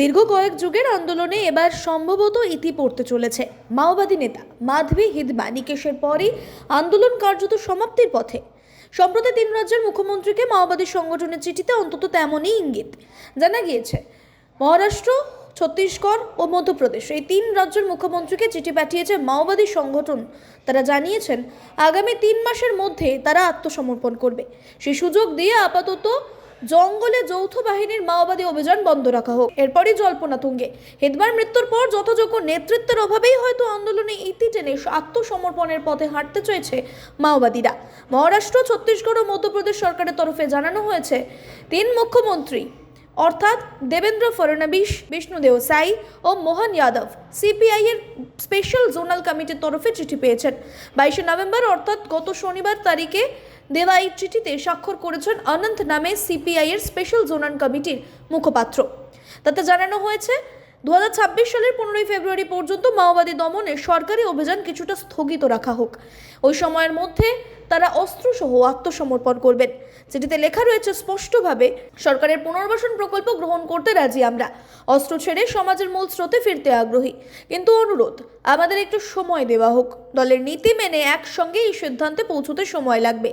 দীর্ঘ কয়েক যুগের আন্দোলনে এবার সম্ভবত ইতি পড়তে চলেছে। মাওবাদী নেতা মাধবী হিদবা নিকেশের পরই আন্দোলন কার্যত সমাপ্তির পথে। সম্প্রতি তিন রাজ্যের মুখ্যমন্ত্রীকে মাওবাদী সংগঠনের চিঠিতে অন্তত তেমনই ইঙ্গিত। জানা গিয়েছে, মহারাষ্ট্র, ছত্তিশগড় ও মধ্যপ্রদেশ এই তিন রাজ্যের মুখ্যমন্ত্রীকে চিঠি পাঠিয়েছে মাওবাদী সংগঠন। তারা জানিয়েছেন, আগামী তিন মাসের মধ্যে তারা আত্মসমর্পণ করবে। সেই সুযোগ দিয়ে আপাতত জঙ্গলে যৌথ বাহিনীর মাওবাদী অভিযান বন্ধ রাখা হোক। এরপরই জল্পনা তুঙ্গে। হেদবার মৃত্যুর পর যথাযোগ্য নেতৃত্বের অভাবেই হয়তো আন্দোলনে ইতি টেনে আত্মসমর্পণের পথে হাঁটতে চলেছে মাওবাদীরা। মহারাষ্ট্র, ছত্তিশগড় ও মধ্যপ্রদেশ সরকারের তরফে জানানো হয়েছে, তিন মুখ্যমন্ত্রী অর্থাৎ দেবেন্দ্র ফডণবীশ বিষ্ণুদেও সাই ও মোহন যাদব সিপিআই এর স্পেশাল জোনাল কমিটির তরফে চিঠি পেয়েছেন। বাইশে নভেম্বর, অর্থাৎ গত শনিবার তারিখে দেওয়া এই চিঠিতে স্বাক্ষর করেছেন অনন্ত নামে সিপিআই এর স্পেশাল জোনাল কমিটির মুখপাত্র। তাতে জানানো হয়েছে দু হাজার ছাব্বিশ সালের পনেরোই ফেব্রুয়ারি পর্যন্ত মাওবাদী দমনে সরকারি অভিযান কিছুটা স্থগিত রাখা হোক। ওই সময়ের মধ্যে তারা অস্ত্রসহ আত্মসমর্পণ করবেন। চিঠিতে লেখা রয়েছে, স্পষ্টভাবে সরকারের পুনর্বাসন প্রকল্প গ্রহণ করতে রাজি আমরা। অস্ত্র ছেড়ে সমাজের মূল স্রোতে ফিরতে আগ্রহী। কিন্তু অনুরোধ, আমাদের একটু সময় দেওয়া হোক। দলের নীতি মেনে একসঙ্গে এই সিদ্ধান্তে পৌঁছতে সময় লাগবে।